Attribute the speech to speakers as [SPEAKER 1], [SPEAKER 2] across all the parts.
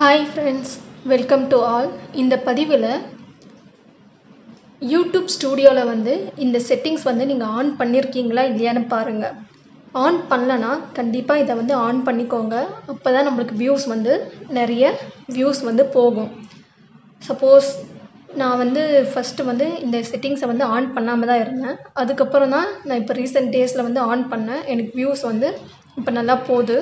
[SPEAKER 1] Hi friends welcome to all இந்த பதிவில் YouTube ஸ்டூடியோவில் வந்து இந்த செட்டிங்ஸ் வந்து நீங்கள் ஆன் பண்ணியிருக்கீங்களா இல்லையான்னு பாருங்கள் ஆன் பண்ணலனா கண்டிப்பாக இதை வந்து ஆன் பண்ணிக்கோங்க. அப்போ தான் நம்மளுக்கு வியூஸ் வந்து நிறைய வியூஸ் வந்து போகும். சப்போஸ் நான் வந்து ஃபஸ்ட்டு வந்து இந்த செட்டிங்ஸை வந்து ஆன் பண்ணாமல் தான் இருந்தேன். அதுக்கப்புறம் தான் நான் இப்போ ரீசெண்ட் டேஸில் வந்து ஆன் பண்ணேன். எனக்கு வியூஸ் வந்து இப்போ நல்லா போகுது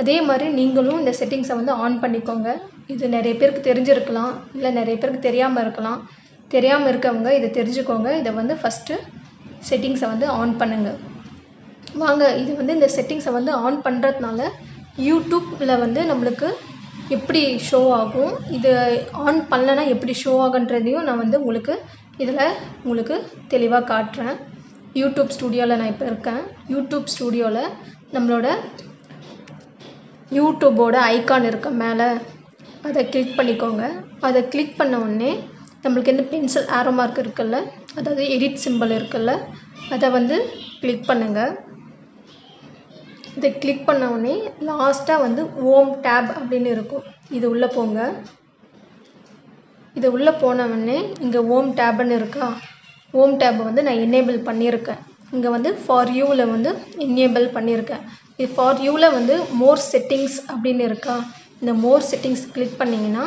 [SPEAKER 1] அதே மாதிரி நீங்களும் இந்த செட்டிங்ஸை வந்து ஆன் பண்ணிக்கோங்க. இது நிறைய பேருக்கு தெரிஞ்சிருக்கலாம். இல்லை நிறைய பேருக்கு தெரியாமல் இருக்கலாம். தெரியாமல் இருக்கவங்க இதை தெரிஞ்சுக்கோங்க. இதை வந்து ஃபஸ்ட்டு செட்டிங்ஸை வந்து ஆன் பண்ணுங்கள் வாங்க இது வந்து இந்த செட்டிங்ஸை வந்து ஆன் பண்ணுறதுனால யூடியூப்பில் வந்து நம்மளுக்கு எப்படி ஷோ ஆகும்? இது ஆன் பண்ணலைன்னா எப்படி ஷோ ஆகுன்றதையும் நான் வந்து உங்களுக்கு இதில் உங்களுக்கு தெளிவாக காட்டுறேன். யூடியூப் ஸ்டூடியோவில் நான் இப்போ இருக்கேன். யூடியூப் ஸ்டூடியோவில் நம்மளோட யூடியூபோட ஐக்கான் இருக்க மேலே அதை கிளிக் பண்ணிக்கோங்க. அதை கிளிக் பண்ண உடனே நம்மளுக்கு எந்த பென்சில் ஆரோ மார்க் இருக்குல்ல அதாவது எடிட் சிம்பிள் இருக்குல்ல அதை வந்து கிளிக் பண்ணுங்கள் இதை கிளிக் பண்ண உடனே லாஸ்ட்டாக வந்து ஓம் டேப் அப்படின்னு இருக்கும். இது உள்ளே போங்க. இது உள்ளே போன உடனே இங்கே ஓம் டேப்னு இருக்கா? ஓம் டேப்பை வந்து நான் எனேபிள் பண்ணியிருக்கேன். இங்கே வந்து ஃபார் யூவில் வந்து எனேபிள் பண்ணியிருக்கேன் இது ஃபார் யூவில் வந்து மோர் செட்டிங்ஸ் அப்படின்னு இருக்கா? இந்த மோர் செட்டிங்ஸ் கிளிக் பண்ணிங்கன்னா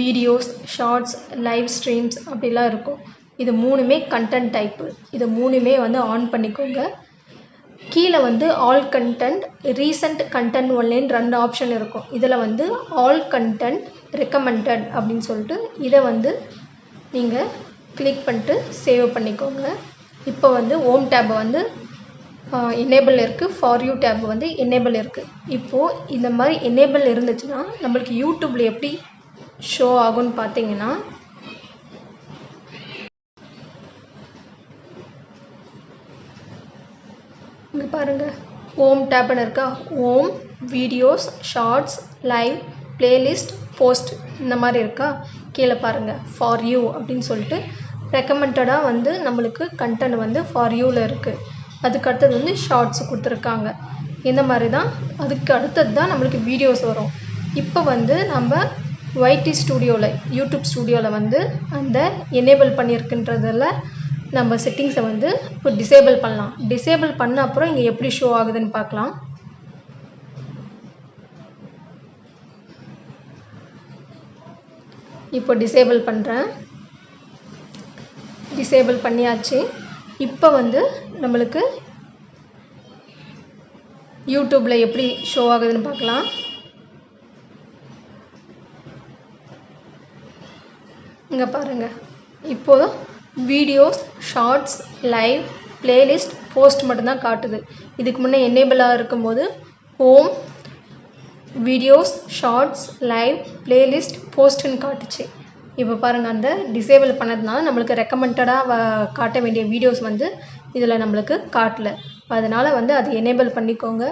[SPEAKER 1] வீடியோஸ் ஷார்ட்ஸ் லைவ் ஸ்ட்ரீம்ஸ் அப்படிலாம் இருக்கும். இது மூணுமே கண்டென்ட் டைப்பு இது மூணுமே வந்து ஆன் பண்ணிக்கோங்க. கீழே வந்து ஆல் கண்டென்ட் ரீசன்ட் கண்டென்ட் ஒன்லேன்னு ரெண்டு ஆப்ஷன் இருக்கும். இதில் வந்து ஆல் கண்டென்ட் ரெக்கமெண்டட் அப்படின்னு சொல்லிட்டு இதை வந்து நீங்கள் கிளிக் பண்ணிட்டு சேவ் பண்ணிக்கோங்க. இப்போ வந்து ஓம் டேப் வந்து எனேபிள் இருக்குது ஃபார் யூ டேப் வந்து எனேபிள் இருக்குது இப்போது இந்த மாதிரி எனேபிள் இருந்துச்சுன்னா நம்மளுக்கு யூடியூப்பில் எப்படி ஷோ ஆகும்னு பார்த்தீங்கன்னா இங்கே பாருங்கள் ஓம் டேப்னு இருக்கா? Home videos shorts live playlist post இந்த மாதிரி இருக்கா? கீழே பாருங்கள் ஃபார் யூ அப்படின்னு சொல்லிட்டு ரெக்கமெண்டடாக வந்து நம்மளுக்கு கண்டென்ட் வந்து ஃபார் யூவில் இருக்குது அதுக்கு அடுத்தது வந்து ஷார்ட்ஸ் கொடுத்துருக்காங்க. இந்த மாதிரி தான் அதுக்கு அடுத்தது தான் நம்மளுக்கு வீடியோஸ் வரும். இப்போ வந்து நம்ம ஒய்டி ஸ்டூடியோவில் யூடியூப் ஸ்டூடியோவில் வந்து அந்த எனேபிள் பண்ணியிருக்குன்றதில் நம்ம செட்டிங்ஸை வந்து இப்போ டிசேபிள் பண்ணலாம். டிசேபிள் பண்ண அப்புறம் இங்கே எப்படி ஷோ ஆகுதுன்னு பார்க்கலாம். இப்போ டிசேபிள் பண்ணுறேன் டிசேபிள் பண்ணியாச்சு. இப்போ வந்து நம்மளுக்கு யூடியூப்பில் எப்படி ஷோ ஆகுதுன்னு பார்க்கலாம். இங்கே பாருங்கள் இப்போது videos shorts live playlist post மட்டும்தான் காட்டுது. இதுக்கு முன்னே என்னேபிளாக இருக்கும்போது home videos shorts live playlist போஸ்ட்டுன்னு காட்டுச்சு. இப்போ பாருங்கள் அந்த டிசேபிள் பண்ணதுனால நம்மளுக்கு ரெக்கமெண்டடாக காட்ட வேண்டிய வீடியோஸ் வந்து இதில் நம்மளுக்கு காட்டல. அதனால் வந்து அது எனேபிள் பண்ணிக்கோங்க.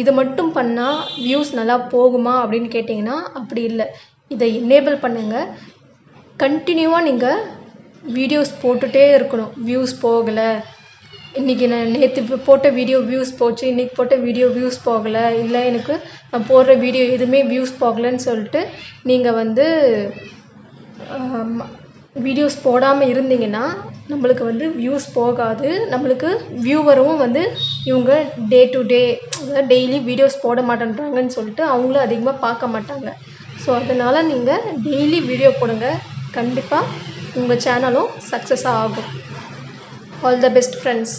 [SPEAKER 1] இது மட்டும் பண்ணால் வியூஸ் நல்லா போகுமா அப்படின்னு கேட்டிங்கன்னா அப்படி இல்லை. இதை எனேபிள் பண்ணுங்கள் கண்டினியூவாக நீங்கள் வீடியோஸ் போட்டுகிட்டே இருக்கணும். வியூஸ் போகலை. இன்றைக்கி நான் நேற்று போட்ட வீடியோ வியூஸ் போச்சு. இன்றைக்கி போட்ட வீடியோ வியூஸ் போகலை. இல்லை எனக்கு நான் போடுற வீடியோ எதுவுமே வியூஸ் போகலைன்னு சொல்லிட்டு நீங்கள் வந்து வீடியோஸ் போடாமல் இருந்தீங்கன்னா நம்மளுக்கு வந்து வியூஸ் போகாது. நம்மளுக்கு வியூவரும் வந்து இவங்க டே டு டே அதாவது டெய்லி வீடியோஸ் போட மாட்டேன்றாங்கன்னு சொல்லிட்டு அவங்களும் அதிகமாக பார்க்க மாட்டாங்க. ஸோ அதனால் நீங்கள் டெய்லி வீடியோ போடுங்க. கண்டிப்பாக உங்கள் சேனலும் சக்ஸஸாக ஆகும். All the best friends